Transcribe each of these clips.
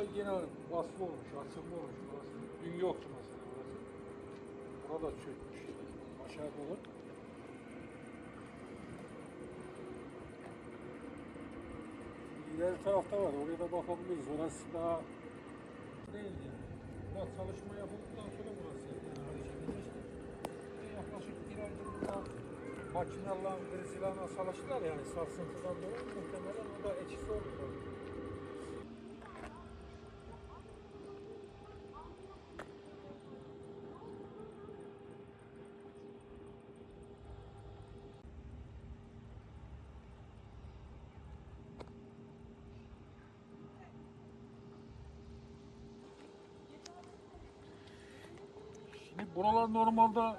orada yine basma olmuş, açılma olmuş burası. Dün yoktu mesela burası. Burada çökmüş. Aşağı doğru. İleri tarafta var, oraya da bakabiliriz. Orası daha değil yani. Burada çalışma yapıldıktan sonra burası yani hareket edilmişti. Ve yaklaşık bir aydır burada makinelerle, birisiyle çalıştılar yani sarsıntıdan dolayı muhtemelen o da etkisi oldu. Buralar normalde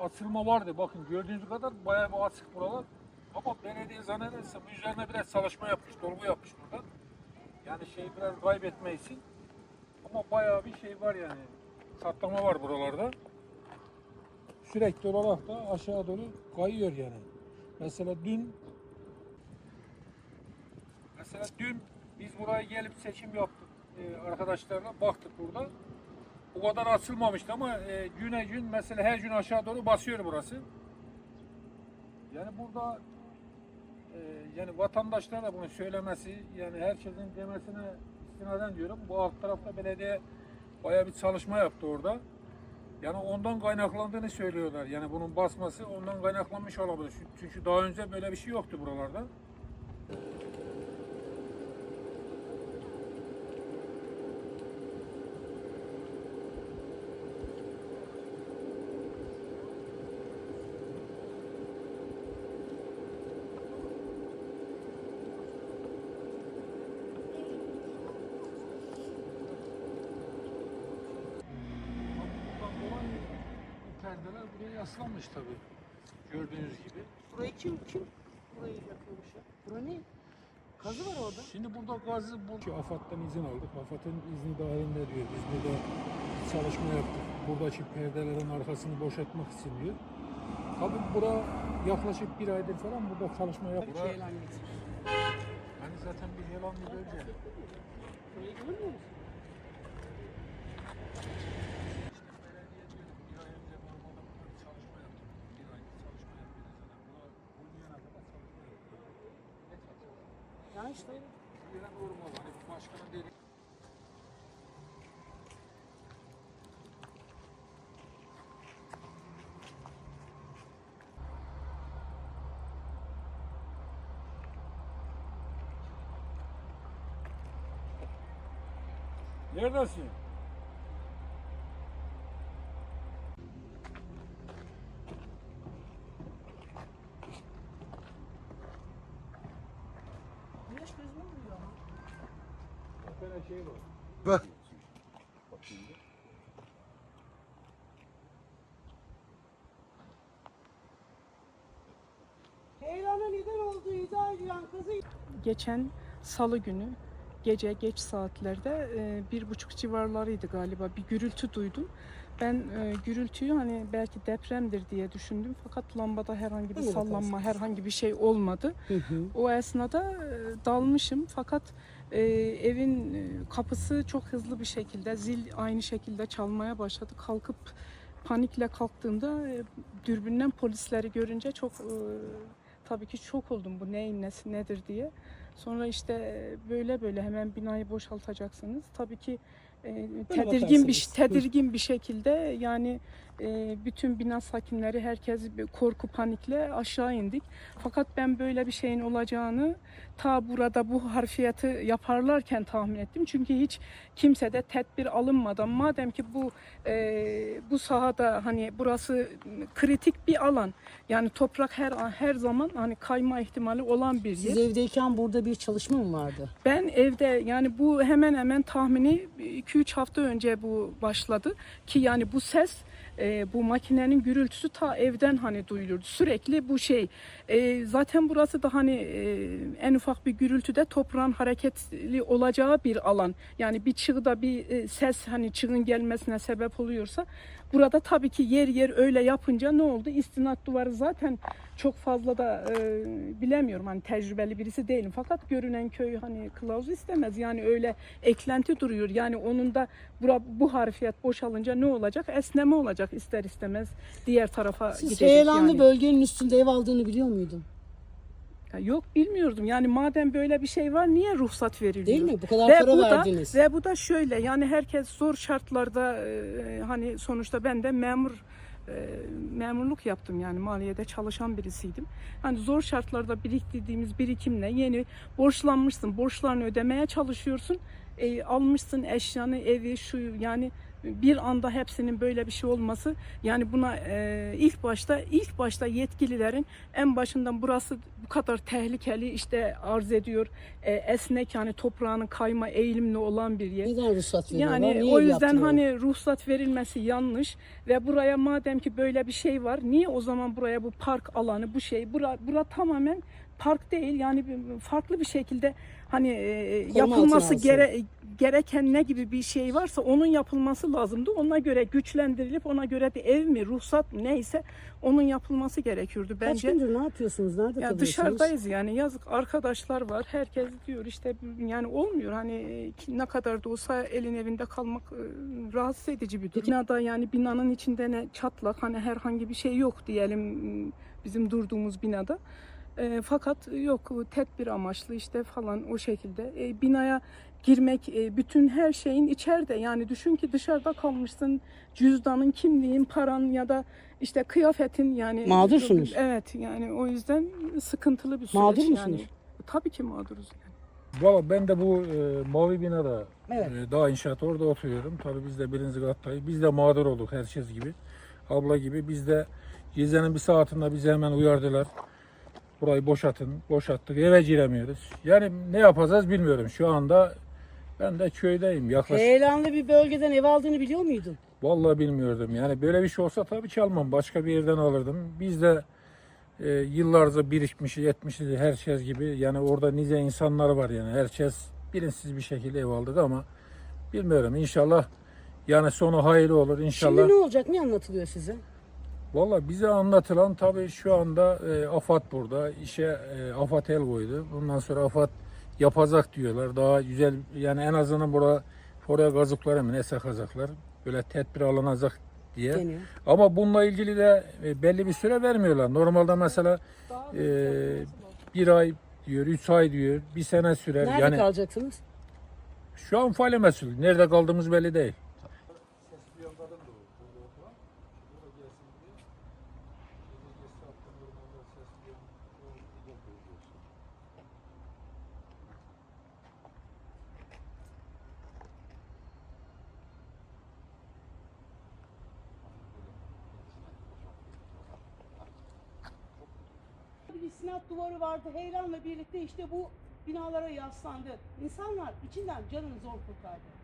açılma vardı. Bakın gördüğünüz kadar bayağı bir açık buralar. Ama belediye zannedersem üzerine biraz çalışma yapmış, dolgu yapmış burada. Yani şeyi biraz kaybetme için. Ama bayağı bir şey var yani. Saklama var buralarda. Sürekli olarak da aşağı doğru kayıyor yani. Mesela dün Mesela dün biz buraya gelip seçim yaptık e, arkadaşlarla baktık burada. O kadar açılmamıştı ama e, güne gün mesela her gün aşağı doğru basıyor burası. Yani burada e, yani vatandaşlar da bunu söylemesi yani herkesin demesine istinaden diyorum. Bu alt tarafta belediye bayağı bir çalışma yaptı orada. Yani ondan kaynaklandığını söylüyorlar. Yani bunun basması ondan kaynaklanmış olabilir. Çünkü daha önce böyle bir şey yoktu buralarda. Buradan dolan bu perdeler buraya yaslanmış tabii. Gördüğünüz gibi. Burayı kim kim burayı yapıyormuş ya? Bura ne? Kazı var orada. Şimdi burada gazı bu Şu AFAD'dan izin aldık. AFAD'ın izni dahilinde diyor. Biz burada çalışma yaptık. Buradaki perdelerin arkasını boşaltmak için diyor. Tabii bura yaklaşık bir aydır falan burada çalışma yap. Bura, hani zaten bir helan bir bölge. Burayı görmüyor musun? İşte belediye diyor bir ay önce normalde burada bir çalışma yaptık. Bir aydır çalışma yapıyoruz zaten. Bura bulmayana kadar çalışma yaptık. Ne çalışıyoruz? Ya işte yere normal. Hani başkanın dediği Neredesin? güneş gözüme vuruyor ama. Bir tane şey var. Bak. Geçen salı günü gece geç saatlerde e, bir buçuk civarlarıydı galiba bir gürültü duydum. Ben e, gürültüyü hani belki depremdir diye düşündüm fakat lambada herhangi bir sallanma herhangi bir şey olmadı. O esnada e, dalmışım fakat e, evin e, kapısı çok hızlı bir şekilde zil aynı şekilde çalmaya başladı. Kalkıp panikle kalktığımda e, dürbünden polisleri görünce çok e, tabii ki şok oldum bu neyin nesi nedir diye. Sonra işte böyle böyle hemen binayı boşaltacaksınız. Tabii ki e, tedirgin bir tedirgin bir şekilde yani e, bütün bina sakinleri herkes bir korku panikle aşağı indik. Fakat ben böyle bir şeyin olacağını ta burada bu harfiyatı yaparlarken tahmin ettim. Çünkü hiç kimse de tedbir alınmadan madem ki bu e, bu sahada hani burası kritik bir alan. Yani toprak her an her zaman hani kayma ihtimali olan bir yer. Siz evdeyken burada bir çalışma mı vardı? Ben evde yani bu hemen hemen tahmini 2-3 hafta önce bu başladı ki yani bu ses e, bu makinenin gürültüsü ta evden hani duyulurdu. Sürekli bu şey. E, zaten burası da hani e, en ufak bir gürültüde toprağın hareketli olacağı bir alan. Yani bir çığda bir e, ses hani çığın gelmesine sebep oluyorsa Burada tabii ki yer yer öyle yapınca ne oldu? İstinat duvarı zaten çok fazla da e, bilemiyorum hani tecrübeli birisi değilim fakat görünen köy hani kılavuz istemez yani öyle eklenti duruyor yani onun da bura, bu harfiyat boşalınca ne olacak esneme olacak ister istemez diğer tarafa Siz gidecek heyelanlı yani. bölgenin üstünde ev aldığını biliyor muydun? Ya Yok bilmiyordum yani madem böyle bir şey var niye ruhsat veriliyor? Değil mi? Bu kadar Ve para bu da verdiniz. ve bu da şöyle yani herkes zor şartlarda e, hani sonuçta ben de memur e, memurluk yaptım yani maliyede çalışan birisiydim. Hani zor şartlarda biriktirdiğimiz birikimle yeni borçlanmışsın. Borçlarını ödemeye çalışıyorsun. E, almışsın eşyanı, evi, şu yani bir anda hepsinin böyle bir şey olması yani buna e, ilk başta ilk başta yetkililerin en başından burası bu kadar tehlikeli işte arz ediyor e, esnek yani toprağının kayma eğilimli olan bir yer. Neden ruhsat veriyorlar? Yani Niye o yüzden yaptırıyorlar? hani ruhsat verilmesi yanlış ve buraya madem ki böyle bir şey var niye o zaman buraya bu park alanı bu şey bura, bura tamamen park değil yani farklı bir şekilde hani e, Koruma yapılması gere, gereken ne gibi bir şey varsa onun yapılması lazımdı. Ona göre güçlendirilip ona göre bir ev mi ruhsat mı neyse onun yapılması gerekiyordu Kaç bence. gündür ne yapıyorsunuz? Nerede Ya dışarıdayız yani yazık arkadaşlar var herkes diyor işte yani olmuyor hani e, ne kadar da olsa elin evinde kalmak e, rahatsız edici bir durum. Binada yani binanın içinde ne çatlak hani herhangi bir şey yok diyelim bizim durduğumuz binada. E, fakat yok tedbir amaçlı işte falan o şekilde E, binaya girmek e, bütün her şeyin içeride yani düşün ki dışarıda kalmışsın cüzdanın kimliğin paran ya da işte kıyafetin yani Mağdursunuz. Evet yani o yüzden sıkıntılı bir süreç Mağdur yani. musunuz? Tabii ki mağduruz. Yani. Valla ben de bu e, mavi binada Evet. e, daha inşaat orada oturuyorum. Tabii biz de birinci kattayız. Biz de mağdur olduk herkes gibi. Abla gibi biz de gecenin bir saatinde bizi hemen uyardılar. Burayı boşaltın. Boşalttık. Eve giremiyoruz. Yani ne yapacağız bilmiyorum. Şu anda ben de köydeyim. Yaklaşık Heyelanlı bir bölgeden ev aldığını biliyor muydun? Vallahi bilmiyordum. Yani böyle bir şey olsa tabii çalmam. Başka bir yerden alırdım. Biz de e, yıllarca birikmişiz, etmişiz herkes gibi. Yani orada nice insanlar var yani. Herkes bilinçsiz bir şekilde ev aldık ama bilmiyorum. İnşallah yani sonu hayırlı olur. İnşallah. Şimdi ne olacak? Ne anlatılıyor size? Vallahi bize anlatılan tabii şu anda e, AFAD burada. işe e, AFAD el koydu. Bundan sonra AFAD yapacak diyorlar. Daha güzel yani en azından burada oraya kazıkları mı ne sakacaklar. Böyle tedbir alınacak diye. Deniyor. Ama bununla ilgili de e, belli bir süre vermiyorlar. Normalde mesela e, bir ay diyor, üç ay diyor, bir sene sürer. Nerede yani kalacaksınız? şu an faile mesul. Nerede kaldığımız belli değil. İstinat duvarı vardı. Heyranla birlikte işte bu binalara yaslandı. İnsanlar içinden canını zor kurtardı.